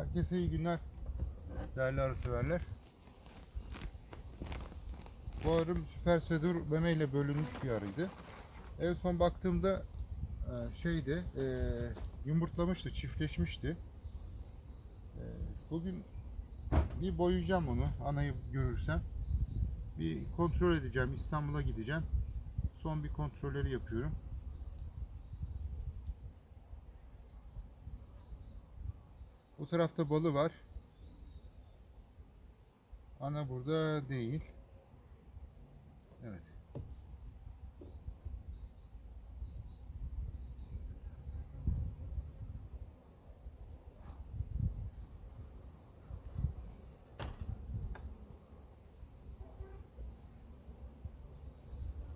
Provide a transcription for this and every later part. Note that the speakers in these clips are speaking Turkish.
Herkese iyi günler değerli arı severler. Bu arım süper sedur meme ile bölünmüş bir arıydı. En son baktığımda e, şeydi e, yumurtlamıştı, çiftleşmişti. E, Bugün bir boyayacağım onu anayı görürsem. Bir kontrol edeceğim. İstanbul'a gideceğim. Son bir kontrolleri yapıyorum. Bu tarafta balı var. Ana burada değil. Evet.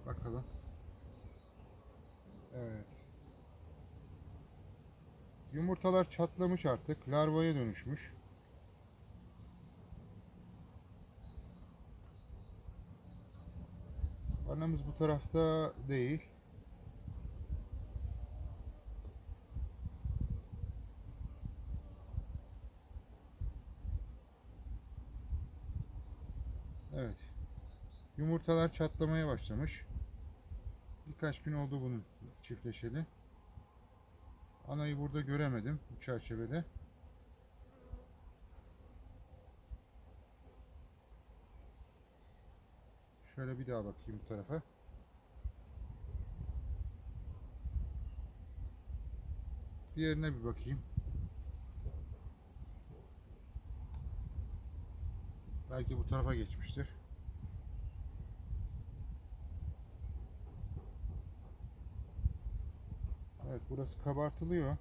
Bakalım. Evet. Yumurtalar çatlamış artık. Larvaya dönüşmüş. Anamız bu tarafta değil. Evet. Yumurtalar çatlamaya başlamış. Birkaç gün oldu bunun çiftleşeli. Anayı burada göremedim bu çerçevede. Şöyle bir daha bakayım bu tarafa. Diğerine bir bakayım. Belki bu tarafa geçmiştir. Evet burası kabartılıyor.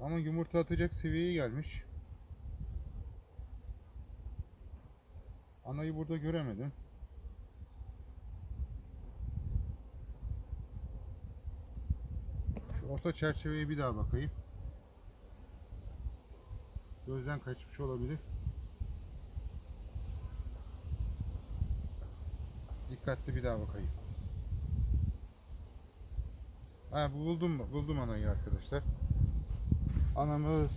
Ama yumurta atacak seviyeye gelmiş. Anayı burada göremedim. Şu orta çerçeveye bir daha bakayım. Gözden kaçmış olabilir. Dikkatli bir daha bakayım. Ha buldum buldum anayı arkadaşlar. Anamız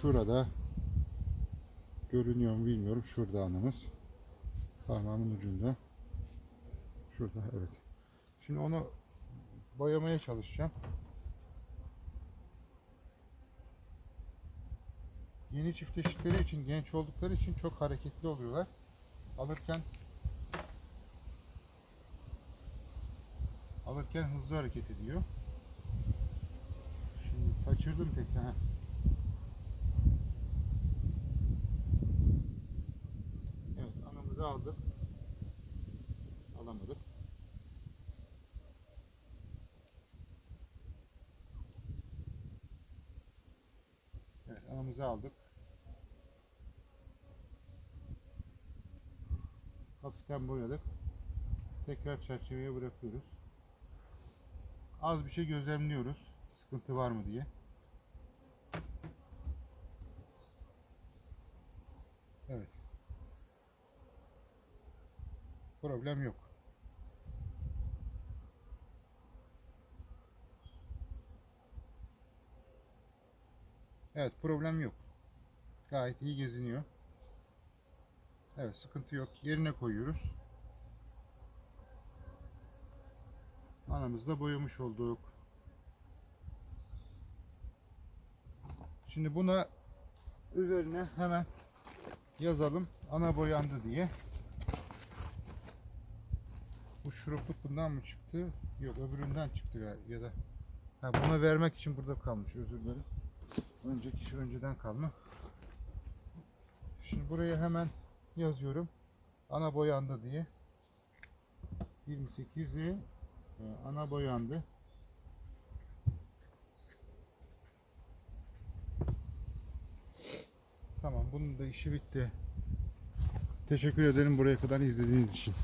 şurada görünüyor mu bilmiyorum. Şurada anamız. Parmağımın ucunda. Şurada evet. Şimdi onu boyamaya çalışacağım. Yeni çiftleştikleri için, genç oldukları için çok hareketli oluyorlar. Alırken alırken hızlı hareket ediyor. Şimdi kaçırdım ha. Evet anamızı aldık. Alamadık. Evet anamızı aldık. Hafiften boyadık. Tekrar çerçeveye bırakıyoruz. Az bir şey gözlemliyoruz. Sıkıntı var mı diye. Evet. Problem yok. Evet problem yok. Gayet iyi geziniyor. Evet sıkıntı yok. Yerine koyuyoruz. Anamızı da boyamış olduk. Şimdi buna üzerine hemen yazalım ana boyandı diye. Bu şurupluk bundan mı çıktı? Yok öbüründen çıktı gal- ya da ha, buna vermek için burada kalmış özür dilerim. Önceki şey önceden kalma. Şimdi buraya hemen yazıyorum. Ana boyandı diye. 28'i e, ana boyandı. Tamam bunun da işi bitti. Teşekkür ederim buraya kadar izlediğiniz için.